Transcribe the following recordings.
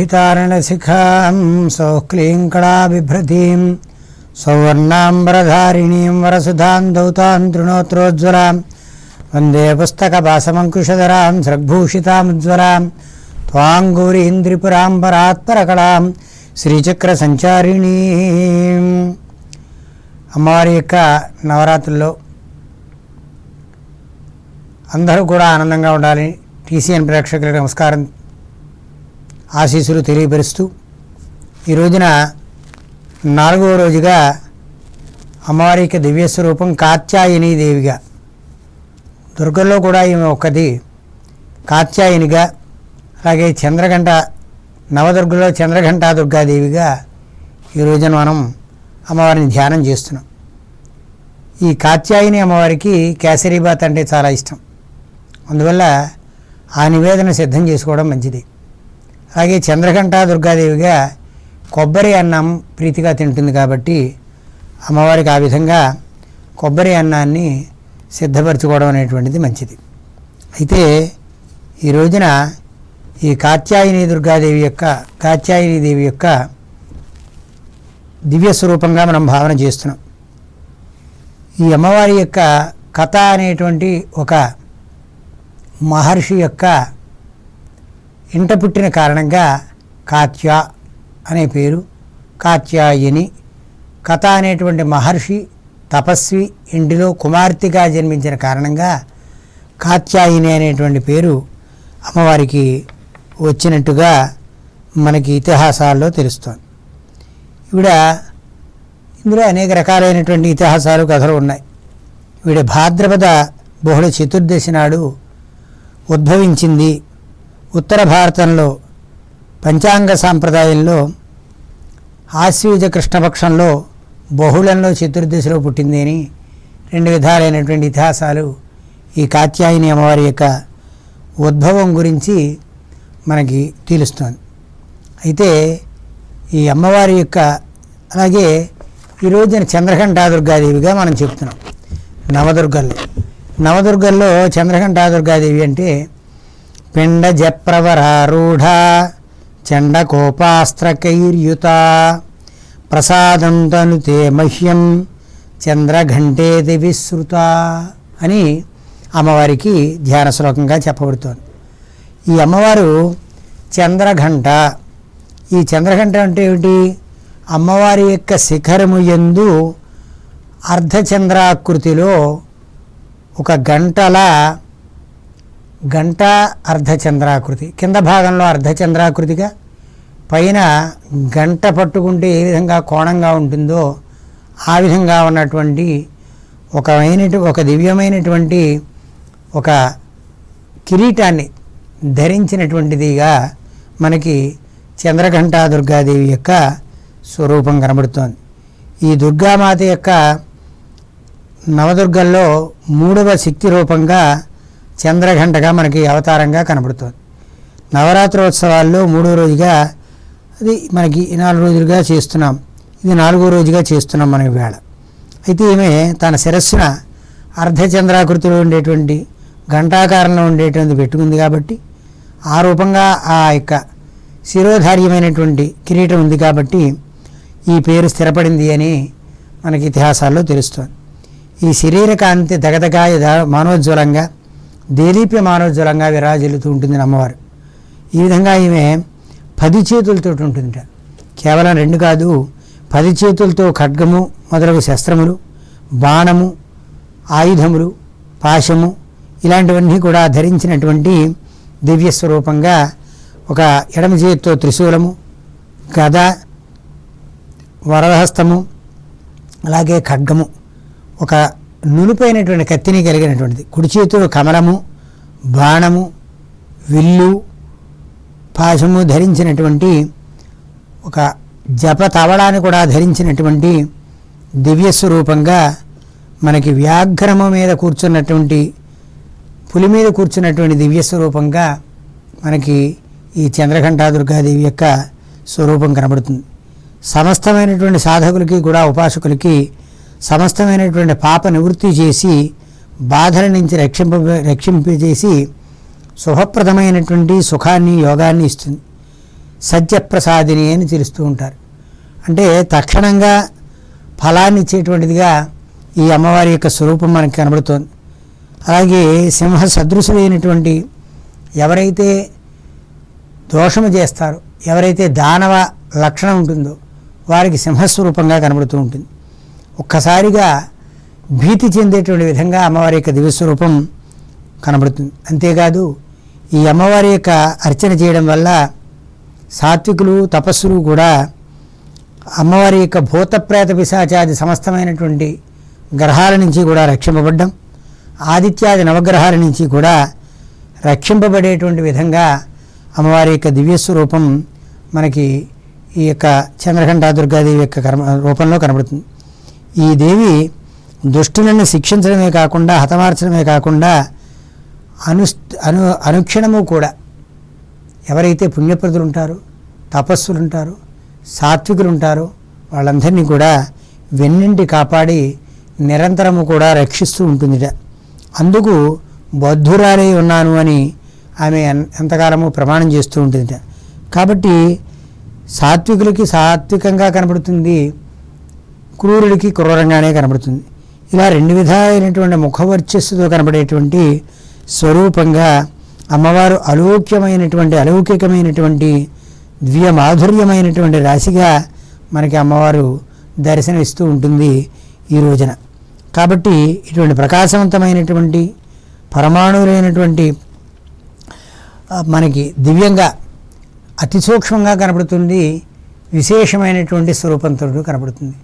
ह्रीङ्कारासनगर्भितारणशिखां सौक्लीङ्कणाबिभ्रतीं सौवर्णाम्बरधारिणीं वरसुधां दौतां तृणोत्रोज्ज्वलां वन्दे पुस्तकभासमङ्कुशधरां सृग्भूषितामुज्ज्वलां त्वाङ्गूरीन्द्रिपुरां పరాత్పరకళాం శ్రీచక్రసంచారిణీ అమ్మవారి యొక్క నవరాత్రుల్లో అందరూ కూడా ఆనందంగా ఉండాలి టీసీఎన్ ప్రేక్షకులకు నమస్కారం ఆశీస్సులు తెలియపరుస్తూ ఈ రోజున నాలుగవ రోజుగా అమ్మవారి యొక్క దివ్య స్వరూపం కాత్యాయని దేవిగా దుర్గల్లో కూడా ఈమె ఒక్కటి కాత్యాయనిగా అలాగే చంద్రఘంట నవదుర్గలో చంద్రఘంటా దుర్గాదేవిగా ఈ రోజున మనం అమ్మవారిని ధ్యానం చేస్తున్నాం. ఈ కాత్యాయని అమ్మవారికి కేసరీబాత్ అంటే చాలా ఇష్టం. అందువల్ల ఆ నివేదన సిద్ధం చేసుకోవడం మంచిది. అలాగే చంద్రఘంటా దుర్గాదేవిగా కొబ్బరి అన్నం ప్రీతిగా తింటుంది కాబట్టి అమ్మవారికి ఆ విధంగా కొబ్బరి అన్నాన్ని సిద్ధపరచుకోవడం అనేటువంటిది మంచిది. అయితే ఈ రోజున ఈ కాత్యాయని దుర్గాదేవి యొక్క కాత్యాయని దేవి యొక్క దివ్య స్వరూపంగా మనం భావన చేస్తున్నాం. ఈ అమ్మవారి యొక్క కథ అనేటువంటి ఒక మహర్షి యొక్క ఇంట పుట్టిన కారణంగా కాత్య అనే పేరు కాత్యాయని. కథ అనేటువంటి మహర్షి తపస్వి ఇంటిలో కుమార్తెగా జన్మించిన కారణంగా కాత్యాయిని అనేటువంటి పేరు అమ్మవారికి వచ్చినట్టుగా మనకి ఇతిహాసాల్లో తెలుస్తోంది. ఈవిడ ఇందులో అనేక రకాలైనటువంటి ఇతిహాసాలు కథలు ఉన్నాయి. ఈవిడ భాద్రపద బహుళ చతుర్దశి నాడు ఉద్భవించింది ఉత్తర భారతంలో పంచాంగ సాంప్రదాయంలో ఆశ్వీజ కృష్ణపక్షంలో బహుళంలో చతుర్దశిలో పుట్టింది అని రెండు విధాలైనటువంటి ఇతిహాసాలు ఈ కాత్యాయని అమ్మవారి యొక్క ఉద్భవం గురించి మనకి తెలుస్తుంది. అయితే ఈ అమ్మవారి యొక్క అలాగే ఈరోజున చంద్రఘంటాదుర్గాదేవిగా దుర్గాదేవిగా మనం చెప్తున్నాం నవదుర్గల్లో నవదుర్గల్లో చంద్రఘంటాదుర్గాదేవి అంటే పిండ జప్రవరారూఢ చండకోపాస్త్రకైర్యుత ప్రసాదం తనుతే మహ్యం చంద్రఘంటేది విశ్రుత అని అమ్మవారికి ధ్యాన శ్లోకంగా చెప్పబడుతోంది. ఈ అమ్మవారు చంద్రఘంట. ఈ చంద్రఘంట అంటే ఏమిటి? అమ్మవారి యొక్క శిఖరము యందు అర్ధచంద్రాకృతిలో ఒక గంటల గంట అర్ధచంద్రాకృతి. కింద భాగంలో అర్ధచంద్రాకృతిగా పైన గంట పట్టుకుంటే ఏ విధంగా కోణంగా ఉంటుందో ఆ విధంగా ఉన్నటువంటి ఒక ఒక దివ్యమైనటువంటి ఒక కిరీటాన్ని ధరించినటువంటిదిగా మనకి చంద్రఘంటా దుర్గాదేవి యొక్క స్వరూపం కనబడుతోంది. ఈ దుర్గామాత యొక్క నవదుర్గల్లో మూడవ శక్తి రూపంగా చంద్రఘంటగా మనకి అవతారంగా కనబడుతుంది. నవరాత్రోత్సవాల్లో మూడో రోజుగా అది మనకి నాలుగు రోజులుగా చేస్తున్నాం. ఇది నాలుగో రోజుగా చేస్తున్నాం మనం వేళ. అయితే ఈమె తన శిరస్సున అర్ధచంద్రాకృతిలో ఉండేటువంటి ఘంటాకారంలో ఉండేటువంటి పెట్టుకుంది కాబట్టి ఆ రూపంగా ఆ యొక్క శిరోధార్యమైనటువంటి కిరీటం ఉంది కాబట్టి ఈ పేరు స్థిరపడింది అని మనకి ఇతిహాసాల్లో తెలుస్తోంది. ఈ శరీర కాంతి దగదగాయ మానోజ్వలంగా దేదీప్య మానోజ్వలంగా విరాజిల్లుతూ ఉంటుంది అమ్మవారు. ఈ విధంగా ఈమె పది చేతులతో ఉంటుందిట. కేవలం రెండు కాదు పది చేతులతో ఖడ్గము మొదలగు శస్త్రములు బాణము ఆయుధములు పాశము ఇలాంటివన్నీ కూడా ధరించినటువంటి దివ్య స్వరూపంగా ఒక ఎడమ చేతితో త్రిశూలము గద వరదహస్తము అలాగే ఖడ్గము ఒక నునుపైనటువంటి కత్తిని కలిగినటువంటిది. కుడి చేతిలో కమలము బాణము విల్లు పాశము ధరించినటువంటి ఒక జప తవడాన్ని కూడా ధరించినటువంటి దివ్య స్వరూపంగా మనకి వ్యాఘ్రము మీద కూర్చున్నటువంటి పులి మీద కూర్చున్నటువంటి దివ్య స్వరూపంగా మనకి ఈ చంద్రఘంటా దుర్గాదేవి యొక్క స్వరూపం కనబడుతుంది. సమస్తమైనటువంటి సాధకులకి కూడా ఉపాసకులకి సమస్తమైనటువంటి పాప నివృత్తి చేసి బాధల నుంచి రక్షింప రక్షింపజేసి శుభప్రదమైనటువంటి సుఖాన్ని యోగాన్ని ఇస్తుంది. సత్యప్రసాదిని అని తెలుస్తూ ఉంటారు. అంటే తక్షణంగా ఫలాన్ని ఇచ్చేటువంటిదిగా ఈ అమ్మవారి యొక్క స్వరూపం మనకి కనబడుతోంది. అలాగే సింహ సదృశులైనటువంటి ఎవరైతే దోషము చేస్తారో ఎవరైతే దానవ లక్షణం ఉంటుందో వారికి సింహస్వరూపంగా కనబడుతూ ఉంటుంది. ఒక్కసారిగా భీతి చెందేటువంటి విధంగా అమ్మవారి యొక్క దివ్యస్వరూపం కనబడుతుంది. అంతేకాదు ఈ అమ్మవారి యొక్క అర్చన చేయడం వల్ల సాత్వికులు తపస్సులు కూడా అమ్మవారి యొక్క భూతప్రేత పిశాచాది సమస్తమైనటువంటి గ్రహాల నుంచి కూడా రక్షింపబడ్డం ఆదిత్యాది నవగ్రహాల నుంచి కూడా రక్షింపబడేటువంటి విధంగా అమ్మవారి యొక్క దివ్యస్వరూపం మనకి ఈ యొక్క చంద్రఘంటా దుర్గాదేవి యొక్క కర్మ రూపంలో కనబడుతుంది. ఈ దేవి దుష్టులను శిక్షించడమే కాకుండా హతమార్చడమే కాకుండా అను అను అనుక్షణము కూడా ఎవరైతే పుణ్యప్రదులు ఉంటారో తపస్సులు ఉంటారో సాత్వికులు ఉంటారో వాళ్ళందరినీ కూడా వెన్నింటి కాపాడి నిరంతరము కూడా రక్షిస్తూ ఉంటుందిట. అందుకు బద్ధురాలై ఉన్నాను అని ఆమె ఎంతకాలము ప్రమాణం చేస్తూ ఉంటుందిట. కాబట్టి సాత్వికులకి సాత్వికంగా కనబడుతుంది క్రూరుడికి క్రూరంగానే కనబడుతుంది. ఇలా రెండు విధాలైనటువంటి ముఖవర్చస్సుతో కనబడేటువంటి స్వరూపంగా అమ్మవారు అలౌక్యమైనటువంటి అలౌకికమైనటువంటి దివ్య మాధుర్యమైనటువంటి రాశిగా మనకి అమ్మవారు దర్శనమిస్తూ ఉంటుంది ఈ రోజున. కాబట్టి ఇటువంటి ప్రకాశవంతమైనటువంటి పరమాణువులైనటువంటి మనకి దివ్యంగా అతి సూక్ష్మంగా కనబడుతుంది విశేషమైనటువంటి స్వరూపంతో కనబడుతుంది.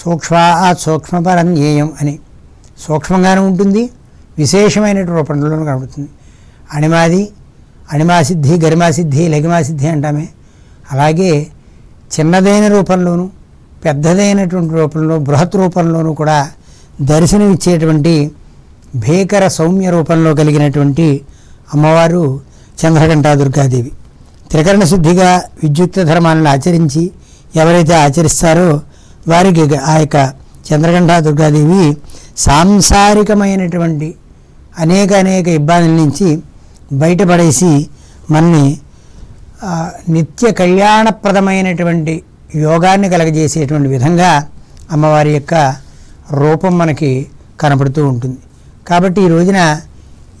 సూక్ష్మాత్ సూక్ష్మపరం జ్ఞేయం అని. సూక్ష్మంగానే ఉంటుంది విశేషమైన రూపంలోనూ కనబడుతుంది. అణిమాది అణిమాసిద్ధి గరిమాసిద్ధి లగిమాసిద్ధి అంటామే. అలాగే చిన్నదైన రూపంలోను పెద్దదైనటువంటి రూపంలో బృహత్ రూపంలోనూ కూడా దర్శనమిచ్చేటువంటి భీకర సౌమ్య రూపంలో కలిగినటువంటి అమ్మవారు చంద్రఘంటా దుర్గాదేవి త్రికరణ శుద్ధిగా విద్యుక్త ధర్మాలను ఆచరించి ఎవరైతే ఆచరిస్తారో వారికి ఆ యొక్క చంద్రఘంటా దుర్గాదేవి సాంసారికమైనటువంటి అనేక అనేక ఇబ్బందుల నుంచి బయటపడేసి మనని నిత్య కళ్యాణప్రదమైనటువంటి యోగాన్ని కలగజేసేటువంటి విధంగా అమ్మవారి యొక్క రూపం మనకి కనపడుతూ ఉంటుంది. కాబట్టి ఈ రోజున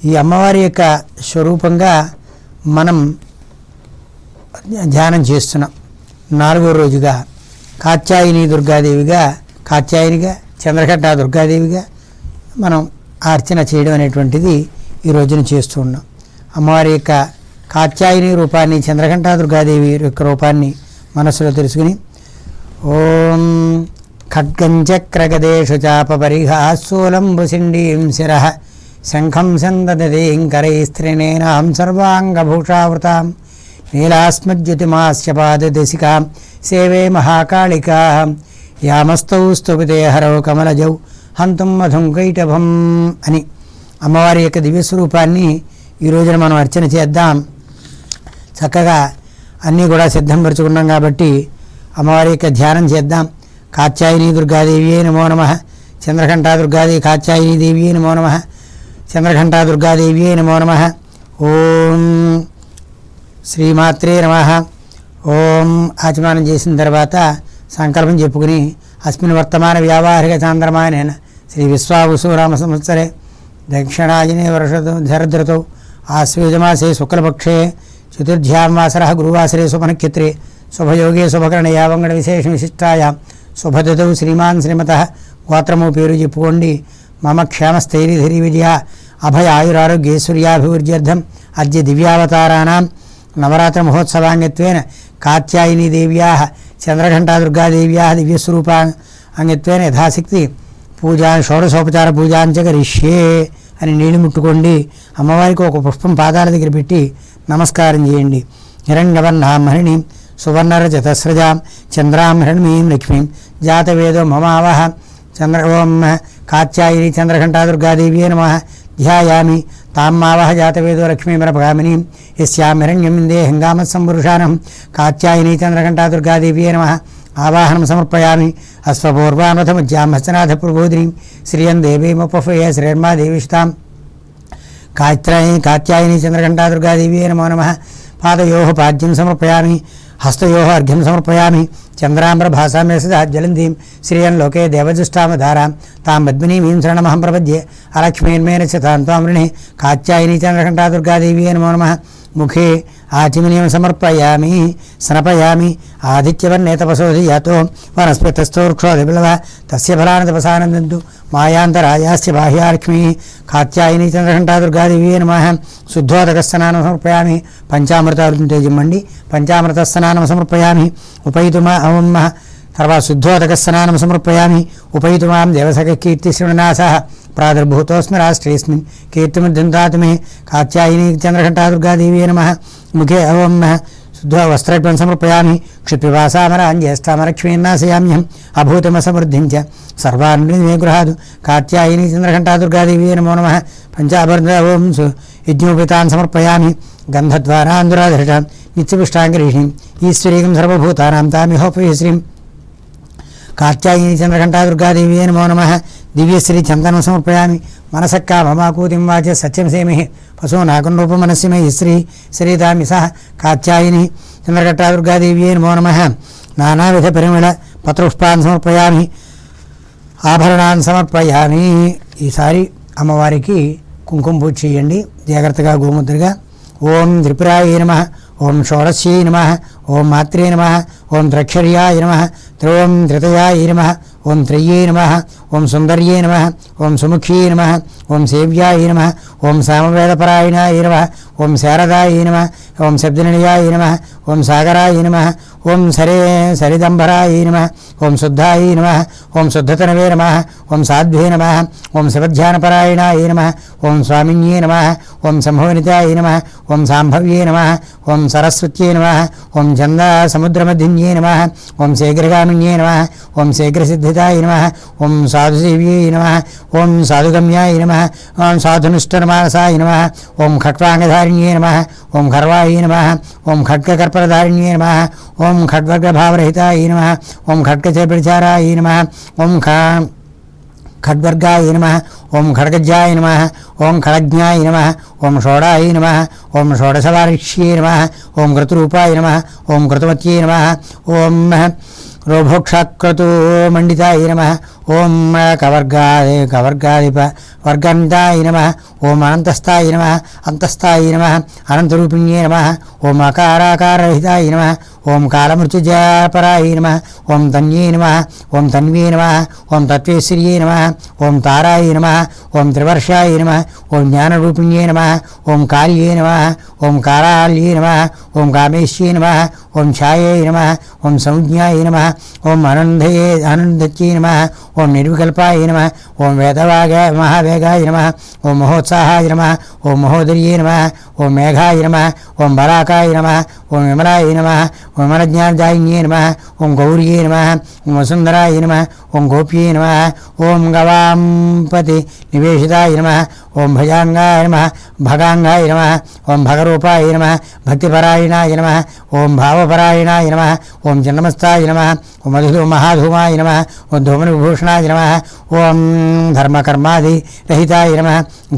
ఈ అమ్మవారి యొక్క స్వరూపంగా మనం ధ్యానం చేస్తున్నాం. నాలుగో రోజుగా కాత్యాయని దుర్గాదేవిగా కాత్యాయనిగా చంద్రఘట్ట దుర్గాదేవిగా మనం అర్చన చేయడం అనేటువంటిది ఈ రోజున చేస్తూ ఉన్నాం. అమ్మవారి యొక్క కాత్యాయని రూపాన్ని చంద్రఘంటా దుర్గాదేవి యొక్క రూపాన్ని మనస్సులో తెలుసుకుని ఓం ఖడ్గంచక్రగదేషు చాప పరిహాసూలంబు సిండీం శిర శంఖం సందదేం కరైస్త్రినేనాం సర్వాంగభూషావృతాం నీలాస్మజ్యుతిమాశ్యపాదిశికా సేవే మహాకాళికా యామస్తౌ స్తుపితే హరౌ కమలజౌ హంతుం మధుం కైటభం అని అమ్మవారి యొక్క దివ్యస్వరూపాన్ని ఈ రోజున మనం అర్చన చేద్దాం. చక్కగా అన్నీ కూడా సిద్ధం పరుచుకున్నాం కాబట్టి అమ్మవారి యొక్క ధ్యానం చేద్దాం. కాత్యాయని దుర్గాదేవియే నమో నమ. చంద్రఘంటా దుర్గాదేవి కాత్యాయని దేవియే నమో నమ. చంద్రఘంటా దుర్గాదేవియే నమో నమ. ఓం శ్రీమాత్రే నమ. ఓం ఆచమానం చేసిన తర్వాత సంకల్పం చెప్పుకుని అస్మిన్ వర్తమాన వ్యావహారిక చాంద్రమానేన శ్రీ విశ్వావసు రామ సంవత్సరే దక్షిణాయనే వర్షతో శరదృతౌ ఆశ్వేజమాసే శుక్లపక్షే చతుర్థ్యాం వాసర గురువాసరే శుభనక్షత్రే శుభయోగే శుభకరణ యావంగణ విశేష విశిష్టాయాం శుభదతౌ శ్రీమాన్ శ్రీమత. గోత్రము పేరు చెప్పుకోండి. మమ క్షేమస్థైర్యధరి విజయ. అభయ ఆయురారోగ్యేశ్వర్యాభివృద్ధ్యర్థం. అద్య దివ్యావతారాణం నవరాత్ర మహోత్సవాంగత్వేన కాత్యాయని దేవ్యా చంద్రఘంటా దుర్గాదేవ్యా దివ్యస్వరూపా అంగత్వేన యథాశక్తి పూజా షోడశోపచార పూజాంచ కరిష్యే అని నీళ్ళు ముట్టుకోండి. అమ్మవారికి ఒక పుష్పం పాదాల దగ్గర పెట్టి నమస్కారం చేయండి. హిరణ్యవర్ణాం హరిణీం సువర్ణరజతస్రజాం చంద్రాం హిరణ్మీం లక్ష్మీం జాతవేదో మమావహ చంద్ర ఓం కాత్యాయని చంద్రఘంటా దుర్గాదేవి నమ. ధ్యాయామి తామ్మావహ జాతవేదో లక్ష్మీమరభగామినీం యస్యాం హిరణ్యమిందే హంగామ కాత్యాయని చంద్రఘంటా దుర్గాదేవ్యే నమ ఆవాహనం సమర్పయామి అశ్వపూర్వామథముజ్యాం హస్తనాథ ప్రబోధినీం శ్రియం దేవీముపఫయ శ్రీర్మా దేవిష్టాం కాత్యాయని కాత్యాయని చంద్రఘంటా దుర్గాదేవి నమో నమ పాదయో పాద్యం సమర్పయామి హస్తయో అర్ఘ్యం సమర్పయామి చంద్రాంబర భాషామేషద జ్వలంతీం శ్రియం లోకే దేవజుష్టామ దేవజుష్టామధారాం తాం పద్మినీమీం శరణమహం ప్రపద్యే అలక్ష్మీన్మేన చ తాం త్వాం ऋणे కాత్యాయని చంద్రఘంటా దుర్గాదేవి నమో నమ ముఖే ఆచిమనీయం సమర్పయామి స్నపయామి ఆదిత్యవర్ణే తపసోధి యాతో వనస్పతిస్థోర్క్షోధిబిలవ తస్య ఫలాన తపసానందంతు మాయాంతరాయాస్య బాహ్యాలక్ష్మీ కాత్యాయని చంద్రఘంటా దుర్గాదేవి నమ శుద్ధోదకస్నానం సమర్పయామి పంచామృతాలు తేజమ్మండి పంచామృత స్నానం సమర్పయామి ఉపయుతుమా అవమ్మ తర్వాత శుద్ధోదక స్నానం సమర్పయామి ఉపయుతుమాం దేవసక కీర్తి శ్రవణనాశ ప్రాదుర్భూతోస్మి రాష్ట్రేస్మిన్ కీర్తిముద్దంతాతు మే కాత్యాయని చంద్రఘంటా దుర్గాదేవి నమ ముఖే అవం శుద్ధ వస్త్రగ్రం సమర్పయామి క్షిపివాసామరాన్ జ్యేష్ఠామలక్ష్మీన్నాశయామ్యం అభూతమసమృద్ధిం చ సర్వాన్ మే గృహాదు కాత్యాయని చంద్రఘంటా దుర్గాదేవి నమో నమ పంచాభరణ ఓం సు యజ్ఞోపితాన్ సమర్పయామి గంధద్వారాంధురాధృటాం నిత్యపుష్టాంగరీషిం కాత్యాయని చంద్రకంఠా దుర్గాదేవి నమో నమ దివ్యశ్రీ చందనం సమర్పయామి మనసక్కా భమాకూతిం వాచ సత్యం సేమి పశు నాగం రూపమనస్సి మే శ్రీ శ్రీతామి సహ కాత్యాయని చంద్రకంఠా దుర్గాదేవి నమో నమ నానావిధ పరిమళ పత్రుష్పాన్ సమర్పయామి ఆభరణాన్ని సమర్పయామి ఈసారి అమ్మవారికి కుంకుమ పూజ చేయండి. జాగ్రత్తగా గోముద్రగా. ఓం త్రిపురాయ నమ. ఓం షోడశ్యై నమ. ఓం మాత్రే నమ. ఓం ద్రక్షర్యాయ నమ. ధ్రువం ధృతయాయ నమ ఓం త్రయ్యే నమ ఓం సుందర్యే నమ ఓం సుముఖ్యే నమ ఓం సేవ్యాయ నమ ఓం సామవేదపరాయణాయ నమ ఓం శారదాయ నమ ఓం శబ్దనిలయాయ నమ ఓం సాగరాయ నమ ఓం సరే సరిదంబరాయ నమ ఓం శుద్ధాయ నమ ఓం శుద్ధతనవే నమ ఓం సాధ్వే నమ ఓం శివధ్యానపరాయణాయ నమ ఓం స్వామిన్యే నమ ఓం సంభవనితాయ నమ ఓం సాంభవ్యే నమ ఓం సరస్వత్యే నమ ఓం చంద సముద్రమధ్యన్యే నమ ఓం శీఘ్రగామిన్యే నమ ఓం శీఘ్రసిద్ధితాయ నమ ఓం సాధుసేవ్యే నమ ఓం సాధుగమ్యాయ నమ ఓం సాధునిష్టనమానసాయ నమ ఓం ఖట్వాంగధారిణ్యే నమ ఓం ఖర్వాయ నమ ఓం ఖడ్గకర్పరధారిణ్యే నమ ఓం ఖడ్వర్గభావరహితాయ నమ ఓం ఖడ్గచపిచారాయ నమ ఓం ఖ ఖడ్వర్గాయ నమ ఓం ఖడ్గజ్యాయ నమ ఓం ఖడజ్ఞాయ నమ ఓం షోడాయ నమ ఓం షోడశవారిష్యే నమ ఓం కృతరూపాయ నమ ఓం కృతమత్యే నమ ఓం రోభోక్షాక్రతు మండితాయ నమ ఓం కవర్గాది కవర్గాధిప వర్గంతాయ నమ ఓం అనంతస్థాయ నమ అంతస్థాయ నమ అనంతరూపిణ్యే నమ ఓం అకారాకారరహితాయ నమ ఓం కాలమృత్యుజాపరాయ నమ ఓం ధన్యీ నమ ఓం తన్వే నమ ఓం తత్వేశ్వర్యే నమ ఓం తారాయ నమ ఓం త్రివర్షాయ నమ ఓం జ్ఞానరూపిణ్యే నమ ఓం కాళ్యే నమ ఓం కారాళ్యే నమ ఓం కామేశ్యే నమ ఓం ఛాయే నమ ఓం సంజ్ఞాయ నమ ఓం ఆనందయే ఆనందత్యే నమ ఓం నిర్వికల్పాయ నమ ఓం వేదవాగ మహావేగాయ నమ ఓం మహోత్సాహాయ నమ ఓం మహోదర్యే నమ ఓం మేఘాయ నమ ఓం బలాకాయ నమ ఓం విమలాయ నమ ఓం విమలజ్ఞానదాయిన్యే నమ ఓం గౌర్యే నమ ఓం వసుంధరాయ నమ ఓం గోప్యే నమ ఓం గవాంపతి నివేశితాయ నమ ఓం భజాంగాయ నమ భగాంగాయ నమ ఓం భగరూపాయ నమ భక్తిపరాయణాయ నమ ఓం భావపరాయణాయ నమ ఓం జన్మస్థాయ నమ ఓం మధు మహాధూమాయ నమ ఓం ధూమనిభూషణాయ నమ ఓం ధర్మకర్మాది రహితాయ నమ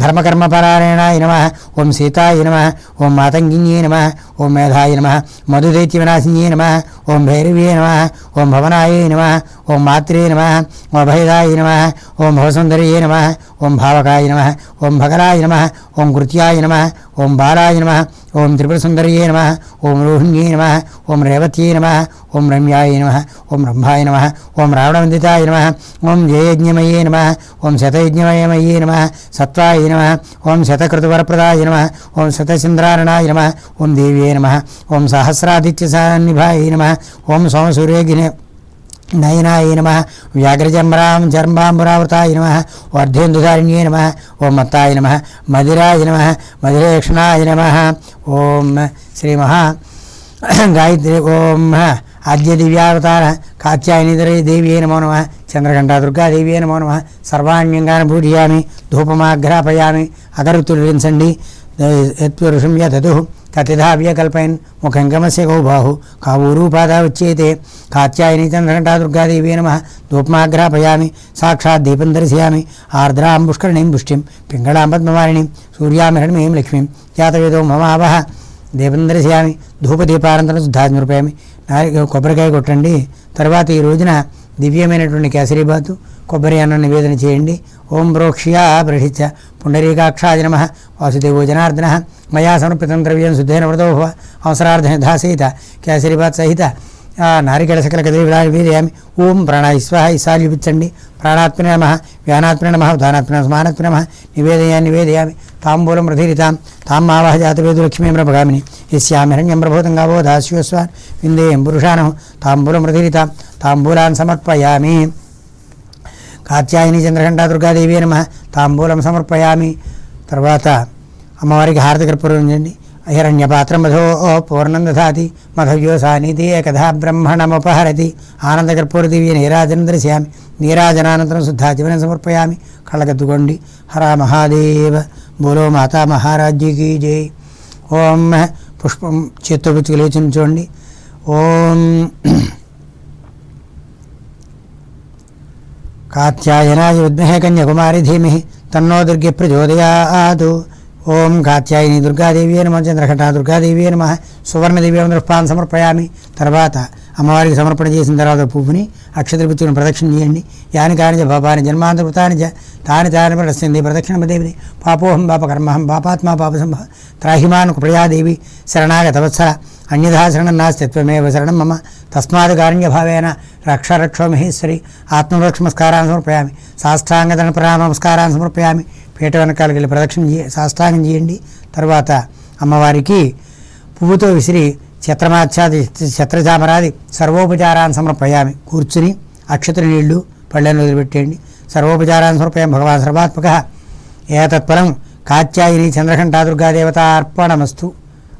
ధర్మకర్మపరాయణాయ నమ ఓం సీతాయ నమ ఓం మాతంగిన్యే నమ ఓం మేధాయ నమ మధుదైత్యవినాశిన్యే నమ ఓం భైరవ్యే నమ ఓం భవనాయ నమ ఓం మాత్రే నమ ఓం అభయదాయ నమ ఓం భవసుందర్యే నమ ఓం భావకాయ నమ ఓం భగరాయ నమ ఓం కృత్యాయ నమ ఓం బాలాయ నమ ఓం త్రిపురసుందరయే నమ ఓం రోహిణ్యే నమ ఓం రేవత్యే నమ ఓం రమ్యాయ నమ ఓం రంభాయ నమ ఓం రావణవందితాయ నమ ఓం జయయజ్ఞమయే నమ ఓం శతయజ్ఞమయమయే నమ సత్వాయ నమ ఓం శతకృతవరప్రదాయ నమ ఓం శతచంద్రారణాయ నమ ఓం దేవ్యే నమ ఓం సహస్రాదిత్య సాన్నిభాయ నమ ఓం సోమసూర్యగినే నయనాయ నమ వ్యాఘ్రజంబరాం జర్మాంబురావృతాయ నమ వర్ధేందుధారిణ్యే నమ ఓం మత్తాయ నమ మధిరాయ నమ మధిరేక్షణాయ నమ. ఓం శ్రీ మహా గాయత్రి ఓం ఆద్య దివ్యావతార కాత్యాయనిధరే దేవ్యే నమో నమ చంద్రఘంటా దుర్గాదేవ్యే నమో నమ సర్వాణ్యంగాన పూజయామి ధూపమాఘ్రాపయామి అగరుతులించండి యత్పురుషం యదదు తతిథావ్యకల్పయన్ ముఖంగమస్య గౌబాహు కావూరూపాదా ఉచ్యేతే కాత్యాయని చంద్రఘంటా దుర్గాదేవి నమ. ధూపమాగ్రాపయామి. సాక్షాత్ దీపం దర్శయామి. ఆర్ద్రాం పుష్కరణీం పుష్టిం. పింగళాం పద్మవారిణీం సూర్యామిరణమీం లక్ష్మీం. జాతవేదో మమావహ. దీపం దర్శయామి. ధూపదీపానంతరం శుద్ధాజ్ఞరూపామి నారి కొబ్బరికాయ కొట్టండి. తర్వాత ఈ రోజున దివ్యమైనటువంటి కేసరీబాతు కొబ్బరి అన్న నివేదన చేయండి. ఓం ప్రోక్ష్యా ప్రహిత్య పుండరీకాక్షాయ నమ. వాసుదేవో జనార్దన. మయా సమర్పితం ద్రవ్యం శుద్ధైన వ్రతో భవ అవసరార్థ యథాసహిత కేసరీబాత్ సహిత నారికేళ సకల కదిరి వీరయామి. ఓం ప్రాణాయ స్వాహ. ఈసారి చూపించండి. ప్రాణాత్మనే నమ. వ్యానాత్మన నమ. ఉదానాత్మన సమానాత్మనే నమ. నివేదయా నివేదయామి. తాంబూలం రథీరితాం తాం ఆవాహ జాతవేదు లక్ష్మీం ప్రభగామిని. యస్యామిరణ్యం ప్రభూతం గావో దాస్యోస్వాన్ విందేయం పురుషాణం తాంబూలం రథీరితాం తాంబూలాన్ సమర్పయామి. కాత్యాయని చంద్రఘంటా దుర్గాదేవి నమ. తాంబూలం సమర్పయామి. తర్వాత అమ్మవారికి హారతి కర్పూరం అహిరణ్య పాత్రం మధో పూర్ణం దాతి. మధవ్యోసానీతి ఏకథా బ్రహ్మణముపహరతి. ఆనంద కర్పూర దివ్య నీరాజనం దర్శయామి. నీరాజనానంతరం శుద్ధాజీవనం సమర్పయామి. కళ్ళగద్దుకోండి. హర మహాదేవ. బోలో మాతా మహారాజ్యకి జై. ఓం పుష్పం చేత్తో పుచ్చుకు చూడండి ఓం కాత్యాయనాయ విద్మహే కన్యాకుమారి ధీమహి తన్నో దుర్గే ప్రచోదయాతు ఓం కాత్యాయని దుర్గాదేవి నమ చంద్రఘట దుర్గాదేవి నమ సువర్ణదేవి దృష్పాన్ సమర్పయామి తర్వాత అమ్మవారికి సమర్పణ చేసిన తర్వాత పువ్వుని అక్షత్ర పుచ్చుకుని ప్రదక్షిణ చేయండి యాని కాని చ పాపాని జన్మాంతృతాని చ తాని తాని ప్రదర్శింది ప్రదక్షిణ దేవి పాపోహం పాప కర్మహం పాపాత్మా పాప సంభవ త్రాహిమాన్ కృపయాదేవి శరణాగత వత్సల అన్యథా శరణం నాస్తి త్వమేవ శరణం మమ. తస్మాత్ కారుణ్యభావేన రక్ష రక్షో మహేశ్వరి ఆత్మరక్ష సమర్పయామి. సాష్టాంగతన ప్రణామ నమస్కారాన్ని సమర్పయామి. పీట వెనకాలకి వెళ్ళి ప్రదక్షిణ చేయ సాష్టాంగం చేయండి. తర్వాత అమ్మవారికి పువ్వుతో విసిరి ఛత్రమాచ్యాది ఛత్రచామరాది సర్వోపచారాన్ని సమర్పయామి. కూర్చుని అక్షతుల నీళ్ళు పళ్ళని వదిలిపెట్టేయండి. సర్వోపచారాన్ని సమర్పయం భగవాన్ సర్వాత్మక. ఏతత్పరం కాత్యాయిని చంద్రఘంటా దుర్గాదేవత అర్పణమస్తు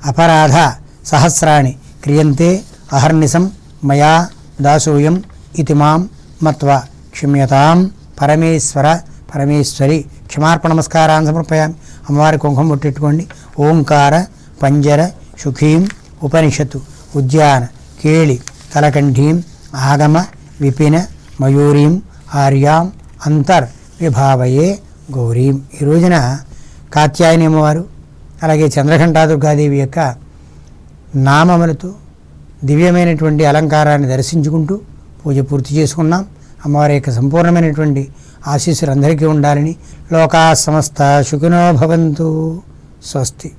అపరాధ సహస్రాణి క్రియంతే అహర్నిశం మయా దాసూయం ఇది మాం మత్వ క్షమ్యతాం. పరమేశ్వర పరమేశ్వరి క్షమార్పణ నమస్కారాన్ని సమర్పయామి. అమ్మవారి కుంకుమ ముట్టెట్టుకోండి ఓంకార పంజర సుఖీం ఉపనిషత్తు ఉద్యాన కేళి తలకంఠీం ఆగమ విపిన మయూరీం ఆర్యాం అంతర్ విభావయే గౌరీం. ఈ రోజున కాత్యాయని అమ్మవారు అలాగే చంద్రఘంటాదుర్గాదేవి యొక్క నామములతో దివ్యమైనటువంటి అలంకారాన్ని దర్శించుకుంటూ పూజ పూర్తి చేసుకున్నాం. అమ్మవారి యొక్క సంపూర్ణమైనటువంటి ఆశీస్సులు అందరికీ ఉండాలని లోకా సమస్త శుకునో భవంతు. స్వస్తి.